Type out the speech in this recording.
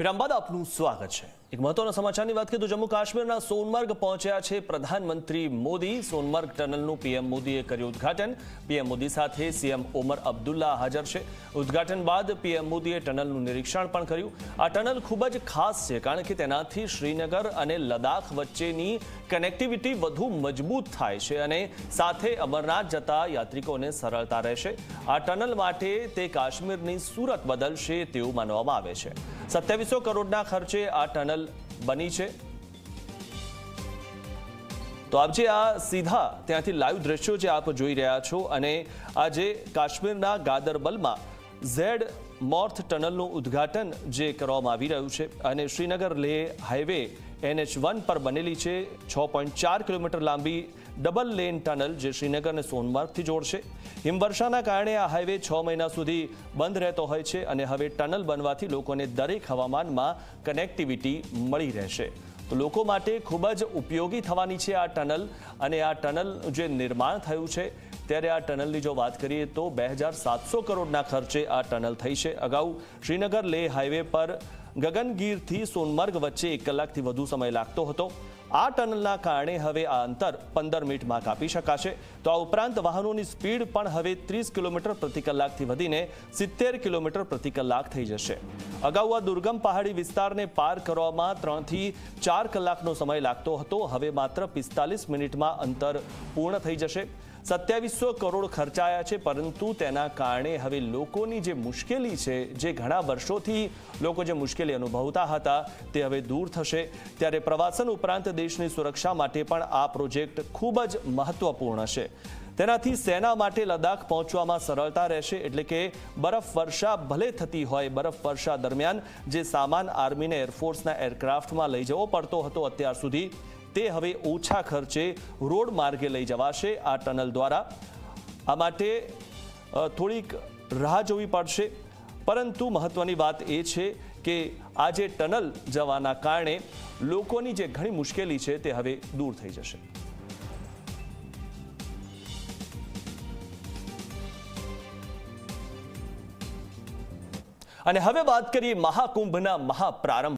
વિરામ બાદ આપનું સ્વાગત છે એક મહત્વના સમાચારની વાત કરીએ તો જમ્મુ કાશ્મીરના સોનમાર્ગ પહોંચ્યા છે પ્રધાનમંત્રી મોદી. સોનમાર્ગ ટનલનું પીએમ મોદીએ કર્યું ઉદ્ઘાટન. પીએમ મોદી સાથે સીએમ ઓમર અબ્દુલ્લા હાજર છે. ઉદ્ઘાટન બાદ પીએમ મોદીએ ટનલનું નિરીક્ષણ પણ કર્યું. આ ટનલ ખૂબ જ ખાસ છે કારણ કે તેનાથી શ્રીનગર અને લદાખ વચ્ચેની કનેક્ટિવિટી વધુ મજબૂત થાય છે અને સાથે અમરનાથ જતા યાત્રિકોને સરળતા રહેશે. આ ટનલ માટે તે કાશ્મીરની સુરત બદલશે તેવું માનવામાં આવે છે. સત્યાવીસો કરોડના ખર્ચે આ ટનલ બની છે. તો આપ જે આ સીધા ત્યાંથી લાઈવ દ્રશ્યો જે આપ જોઈ રહ્યા છો અને આજે કાશ્મીરના ગાદરબલમાં ઝેડ મોર્થ ટનલનું ઉદ્ઘાટન જે કરવામાં આવી રહ્યું છે અને Srinagar Leh highway NH one પર બનેલી છે, છ પોઈન્ટ ચાર કિલોમીટર લાંબી ડબલ લેન ટનલ જે શ્રીનગરને સોનમાર્ગથી જોડશે. હિમવર્ષાના કારણે આ હાઈવે છ મહિના સુધી બંધ રહેતો હોય છે અને હવે ટનલ બનવાથી લોકોને દરેક હવામાનમાં કનેક્ટિવિટી મળી રહેશે. તો લોકો માટે ખૂબ જ ઉપયોગી થવાની છે આ ટનલ અને આ ટનલ જે નિર્માણ થયું છે ત્યારે આ ટનલની જો વાત કરીએ તો બે હજાર સાતસો કરોડના ખર્ચે આ ટનલ થઈ છે. અગાઉ શ્રીનગર લેહ હાઈવે પર ગગનગીરથી સોનમર્ગ વચ્ચે એક કલાકથી વધુ સમય લાગતો હતો. આ ટનલના કારણે હવે આ અંતર પંદર મિનિટમાં કાપી શકાશે. તો આ ઉપરાંત વાહનોની સ્પીડ પણ હવે ત્રીસ કિલોમીટર પ્રતિ કલાકથી વધીને સિત્તેર કિલોમીટર પ્રતિ કલાક થઈ જશે. અગાઉ આ દુર્ગમ પહાડી વિસ્તારને પાર કરવામાં ત્રણથી ચાર કલાકનો સમય લાગતો હતો. હવે માત્ર પિસ્તાલીસ મિનિટમાં અંતર પૂર્ણ થઈ જશે. સત્યાવીસો કરોડ ખર્ચાયા છે, પરંતુ તેના કારણે હવે લોકોની જે મુશ્કેલી છે, જે ઘણા વર્ષોથી લોકો જે મુશ્કેલી અનુભવતા હતા, તે હવે દૂર થશે. ત્યારે પ્રવાસન ઉપરાંત દેશની સુરક્ષા માટે પણ આ પ્રોજેક્ટ ખૂબ જ મહત્વપૂર્ણ છે. તેનાથી સેના માટે લદ્દાખ પહોંચવામાં સરળતા રહેશે એટલે કે બરફ વર્ષા ભલે થતી હોય, બરફ વર્ષા દરમિયાન જે સામાન આર્મીને એરફોર્સના એરક્રાફ્ટમાં લઈ જવો પડતો હતો અત્યાર સુધી, તે હવે ઓછા ખર્ચે રોડ માર્ગે લઈ જવાશે આ ટનલ દ્વારા. આ માટે થોડીક રાહ જોવી પડશે. પરંતુ મહત્વની વાત એ છે કે આ જે ટનલ જવાના કારણે લોકોની જે ઘણી મુશ્કેલી છે તે હવે દૂર થઈ જશે. અને હવે વાત કરીએ મહાકુંભના મહાપ્રારંભ